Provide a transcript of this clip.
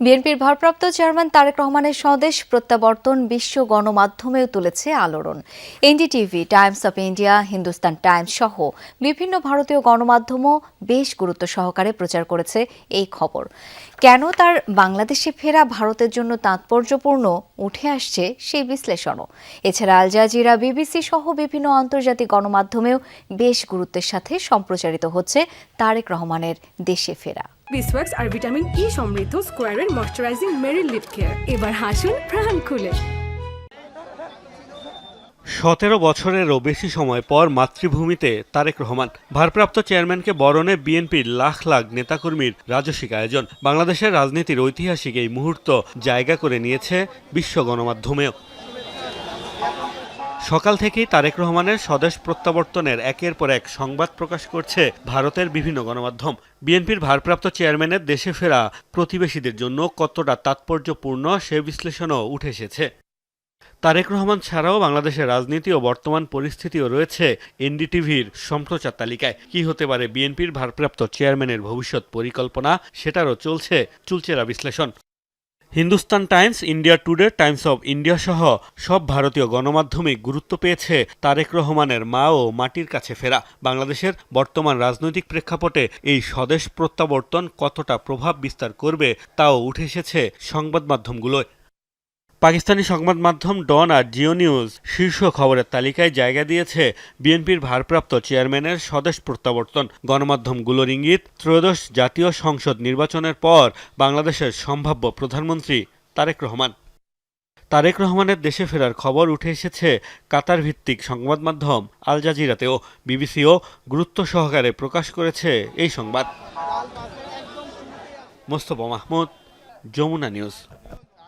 বিএনপির ভারপ্রাপ্ত চেয়ারম্যান তারেক রহমানের স্বদেশ প্রত্যাবর্তন বিশ্ব গণমাধ্যমেও তুলেছে আলোড়ন। NDTV, Times of India, Hindustan Times সহ বিভিন্ন ভারতীয় গণমাধ্যমও বেশ গুরুত্ব সহকারে প্রচার করেছে এই খবর। কেন তার বাংলাদেশে ফেরা ভারতের জন্য তাৎপর্যপূর্ণ উঠে আসছে সেই বিশ্লেষণও। এছাড়া আল জাজিরা, বিবিসি সহ বিভিন্ন আন্তর্জাতিক গণমাধ্যমেও বেশ গুরুত্বের সাথে সম্প্রচারিত হচ্ছে তারেক রহমানের দেশে ফেরা। বিসওয়াক্স আর ভিটামিন ই সমৃদ্ধ স্কোয়ারের ময়শ্চারাইজিং মেরি লিপ কেয়ার এবার হাসুন প্রাণ খুলে। সতেরো বছরেরও বেশি সময় পর মাতৃভূমিতে তারেক রহমান। ভারপ্রাপ্ত চেয়ারম্যানকে বরণে বিএনপির লাখ লাখ নেতাকর্মীর রাজস্বিক আয়োজন। বাংলাদেশের রাজনীতির ঐতিহাসিক এই মুহূর্ত জায়গা করে নিয়েছে বিশ্ব গণমাধ্যমেও। সকাল থেকেই তারেক রহমানের স্বদেশ প্রত্যাবর্তনের একের পর এক সংবাদ প্রকাশ করছে ভারতের বিভিন্ন গণমাধ্যম। বিএনপির ভারপ্রাপ্ত চেয়ারম্যানের দেশে ফেরা প্রতিবেশীদের জন্য কতটা তাৎপর্যপূর্ণ সে বিশ্লেষণও উঠে এসেছে। তারেক রহমান ছাড়াও বাংলাদেশের রাজনীতি ও বর্তমান পরিস্থিতিও রয়েছে এনডিটিভির সম্প্রচার তালিকায়। কি হতে পারে বিএনপির ভারপ্রাপ্ত চেয়ারম্যানের ভবিষ্যৎ পরিকল্পনা সেটারও চলছে চুলচেরা বিশ্লেষণ। Hindustan Times, India Today, Times of India সহ সব ভারতীয় গণমাধ্যমে গুরুত্ব পেয়েছে তারেক রহমানের মা ও মাটির কাছে ফেরা। বাংলাদেশের বর্তমান রাজনৈতিক প্রেক্ষাপটে এই স্বদেশ প্রত্যাবর্তন কতটা প্রভাব বিস্তার করবে তাও উঠে এসেছে সংবাদ মাধ্যমগুলোয়। পাকিস্তানি সংবাদ মাধ্যম ডন আর জিও নিউজ শীর্ষ খবরের তালিকায় জায়গা দিয়েছে বিএনপির ভারপ্রাপ্ত চেয়ারম্যানের স্বদেশ প্রত্যাবর্তন। গণমাধ্যমগুলোর ইঙ্গিত, ত্রয়োদশ জাতীয় সংসদ নির্বাচনের পর বাংলাদেশের সম্ভাব্য প্রধানমন্ত্রী তারেক রহমান। তারেক রহমানের দেশে ফেরার খবর উঠে এসেছে কাতার ভিত্তিক সংবাদ মাধ্যম আল জাজিরাতেও। বিবিসিও গুরুত্ব সহকারে প্রকাশ করেছে এই সংবাদ। মোস্তফা মাহমুদ, যমুনা নিউজ।